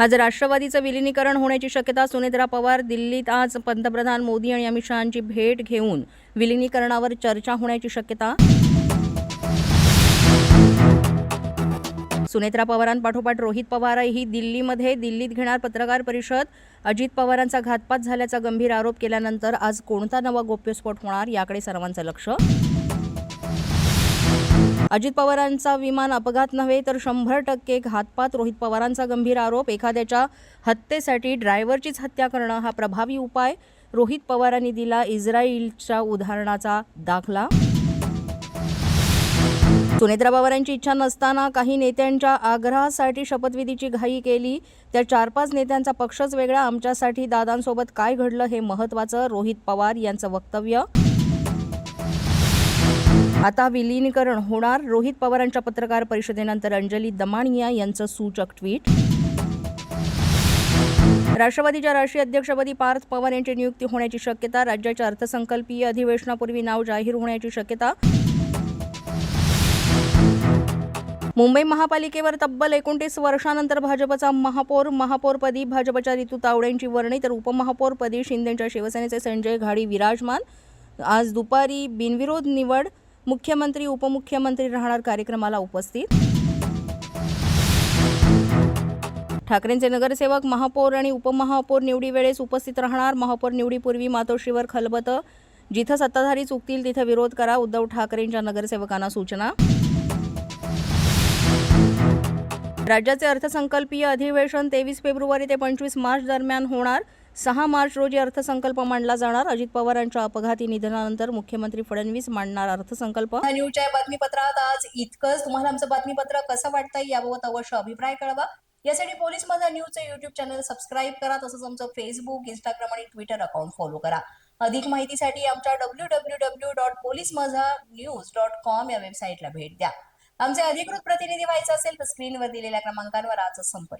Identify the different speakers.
Speaker 1: आज राष्ट्रवादीचं विलिनीकरण होण्याची शक्यता सुनेत्रा पवार दिल्लीत आज पंतप्रधान मोदी आणि अमित शहांची भेट घेऊन विलिनीकरणावर चर्चा होण्याची शक्यता? सुनेत्रा पवारांपाठोपाठ रोहित पवारही दिल्लीमध्ये. दिल्लीत घेणार पत्रकार परिषद. अजित पवारांचा घातपात झाल्याचा गंभीर आरोप केल्यानंतर आज कोणता नवा गोप्यस्फोट होणार याकडे सर्वांचं लक्ष. अजित पवारांचा विमान अपघात नव्हे तर शंभर टक्के घातपात. रोहित पवारांचा गंभीर आरोप एखाद्याच्या हत्येसाठी ड्रायव्हरचीच हत्या करणं हा प्रभावी उपाय. रोहित पवारांनी दिला इस्रायलच्या उदाहरणाचा दाखला. सुनेत्रा पवारांची इच्छा नसताना काही नेत्यांच्या आग्रहासाठी शपथविधीची घाई केली. त्या चार पाच नेत्यांचा पक्षच वेगळा. आमच्यासाठी दादांसोबत काय घडलं हे महत्त्वाचं रोहित पवार यांचं वक्तव्य. आता विलीनीकरण होणार. रोहित पवारांच्या पत्रकार परिषदेनंतर अंजली दमानिया यांचं सूचक ट्विट. राष्ट्रवादीच्या राष्ट्रीय अध्यक्षपदी पार्थ पवार यांची नियुक्ती होण्याची शक्यता राज्याच्या अर्थसंकल्पीय अधिवेशनापूर्वी नाव जाहीर होण्याची शक्यता. मुंबई महापालिकेवर तब्बल एकोणतीस वर्षानंतर भाजपचा महापौर महापौरपदी भाजपच्या ऋतू तावडेंची वर्णी तर उपमहापौरपदी शिंदेच्या शिवसेनेचे संजय घाडी विराजमान. आज दुपारी बिनविरोध निवड मुख्यमंत्री उपमुख्यमंत्री राहणार कार्यक्रमाला उपस्थित. ठाकरेंचे नगरसेवक महापौर आणि उपमहापौर निवडीवेळेस उपस्थित राहणार. महापौर निवडीपूर्वी मातोश्रीवर खलबतं. जिथं सत्ताधारी चुकतील तिथं विरोध करा. उद्धव ठाकरेंच्या नगरसेवकांना सूचना. राज्याचे अर्थसंकल्पीय अधिवेशन तेवीस फेब्रुवारी ते पंचवीस मार्च दरम्यान होणार. सहा मार्च रोजी अर्थसंकल्प मांडला जाणार. अजित पवारांच्या अपघाती निधनानंतर मुख्यमंत्री फडणवीस मांडणार अर्थसंकल्प.
Speaker 2: न्यूजच्या बातमीपत्रात आज इतकंच. तुम्हाला आमचं बातमीपत्र कसं वाटतंय याबाबत अवश्य अभिप्राय कळवा. यासाठी पोलीस माझा न्यूजचं युट्यूब चॅनल सबस्क्राईब करा. तसंच आमचं फेसबुक इंस्टाग्राम आणि ट्विटर अकाउंट फॉलो करा. अधिक माहितीसाठी आमच्या W W W dot police Majha news dot com या वेबसाईटला भेट द्या. आमचे अधिकृत प्रतिनिधी व्हायचं असेल तर स्क्रीनवर दिलेल्या क्रमांकांवर आजच संपर्क